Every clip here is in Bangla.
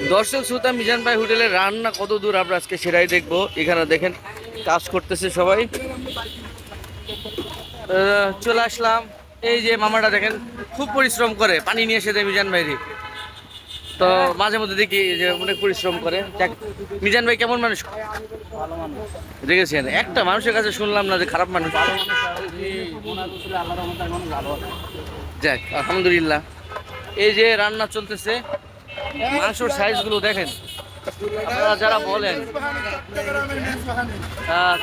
দর্শক শ্রোতা মিজান ভাই হোটেলের রান্না কত দূর আমরা আজকে সেটাই দেখব। এখানে দেখেন কাজ করতেছে সবাই। চলে আসলাম। এই যে মামাটা দেখেন খুব পরিশ্রম করে পানি নিয়ে এসে দেয় মিজান ভাইরি তো মাঝে মধ্যে দেখি যে অনেক পরিশ্রম করে। যাক, মিজান ভাই কেমন মানুষ? দেখেছেন? একটা মানুষের কাছে শুনলাম না যে খারাপ মানুষ। যাক আলহামদুলিল্লাহ। এই যে রান্না চলতেছে। মাংসর সাইজগুলো দেখেন। আপনারা যারা বলেন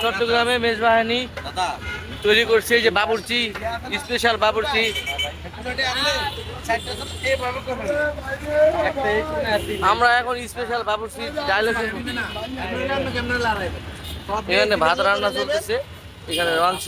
চট্টগ্রামে মেজবাহিনী তৈরি করছে যে বাবুর্চি স্পেশাল বাবুর্চি। আমরা এখন স্পেশাল বাবুর্চি এখানে ভাত রান্না চলতেছে এখানে মাংস।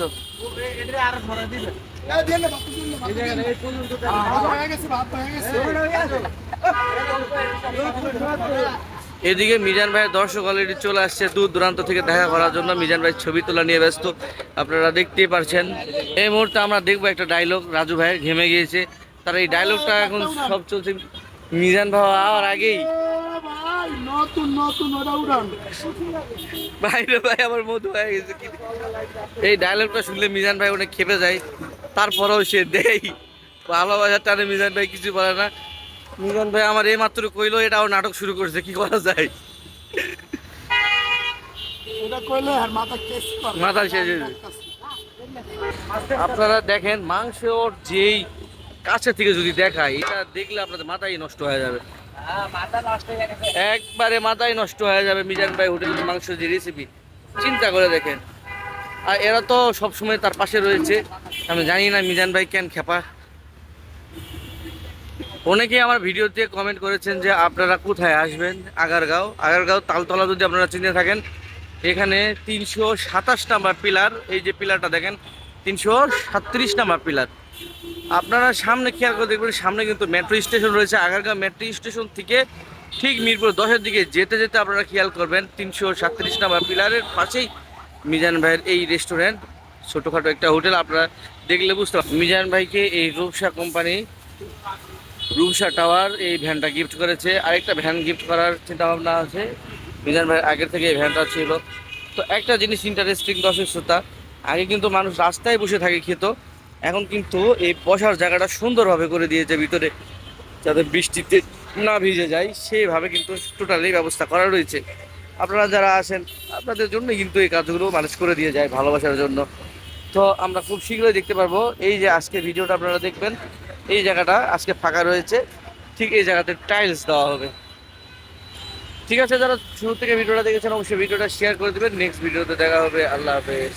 এদিকে মিজান ভাইয়ের দর্শক অলরেডি চলে আসছে দূর দূরান্ত থেকে দেখা করার জন্য। মিজান ভাই ছবি তোলা নিয়ে ব্যস্ত। আপনারা দেখতেই পারছেন। এই মুহূর্তে আমরা দেখব একটা ডায়লগ রাজু ভাই ঘেমে গিয়েছে। তার এই ডায়লগটা এখন সব চলছে। মিজান ভাই আওয়ার আগেই। বাইরে ভাই, আমার মধু এই ডায়লগটা শুনলে মিজান ভাই অনেক খেপে যায়। তারপরেও সে দেয়। ভালোবাসার টানে মিজান ভাই কিছু বলে না। মিজান ভাই আমার এই মাত্র কইলো এটাও নাটক শুরু করছে কি করা যায়? এটা মাথা শেষ আপনারা দেখেন মাংসর যেই কাছে থেকে যদি দেখায় এটা দেখলে আপনাদের মাথাই নষ্ট হয়ে যাবে। একবারে মাথায় নষ্ট হয়ে যাবে মিজান ভাই হোটেলের মাংস যে রেসিপি চিন্তা করে দেখেন। আর এরা তো সবসময় তার পাশে রয়েছে। আমি জানি না মিজান ভাই কেন খেপা। অনেকেই আমার ভিডিওতে কমেন্ট করেছেন যে আপনারা কোথায় আসবেন? আগারগাঁও। আগারগাঁও তালতলা যদি আপনারা চিনে থাকেন, এখানে তিনশো সাতাশ নাম্বার পিলার। এই যে পিলারটা দেখেন, তিনশো সাত্রিশ নাম্বার পিলার। আপনারা সামনে খেয়াল করে দেখবেন, সামনে কিন্তু মেট্রো স্টেশন রয়েছে। আগারগাঁও মেট্রো স্টেশন থেকে ঠিক মিরপুর দশের দিকে যেতে যেতে আপনারা খেয়াল করবেন, তিনশো সাতত্রিশ নাম্বার পিলারের পাশেই মিজান ভাইয়ের এই রেস্টুরেন্ট ছোটোখাটো একটা হোটেল, আপনারা দেখলে বুঝতে পারবেন। মিজান ভাইকে এই রূপসা কোম্পানি রূপসা টাওয়ার এই ভ্যানটা গিফট করেছে। আরেকটা ভ্যান গিফট করার চিন্তা ভাবনা আছে। মিজান ভাই, আগের থেকে এই ভ্যানটা ছিল। তো একটা জিনিস ইন্টারেস্টিং দর্শক শ্রোতা, আগে কিন্তু মানুষ রাস্তায় বসে থাকে খেত। এখন কিন্তু এই বসার জায়গাটা সুন্দরভাবে করে দিয়েছে, ভিতরে যাতে বৃষ্টিতে না ভিজে যায়, সেইভাবে কিন্তু টোটালি ব্যবস্থা করা রয়েছে। আপনারা যারা আসেন আপনাদের জন্য কিন্তু এই কাজগুলো মানুষ করে দিয়ে যায় ভালোবাসার জন্য। তো আমরা খুব শীঘ্রই দেখতে পারব। এই যে আজকে ভিডিওটা আপনারা দেখবেন এই জায়গাটা আজকে ফাঁকা রয়েছে। ঠিক এই জায়গাতে টাইলস দেওয়া হবে। ঠিক আছে, যারা শুরু থেকে ভিডিওটা দেখেছেন, অবশ্যই ভিডিওটা শেয়ার করে দেবেন। নেক্সট ভিডিওতে দেখা হবে। আল্লাহ হাফেজ।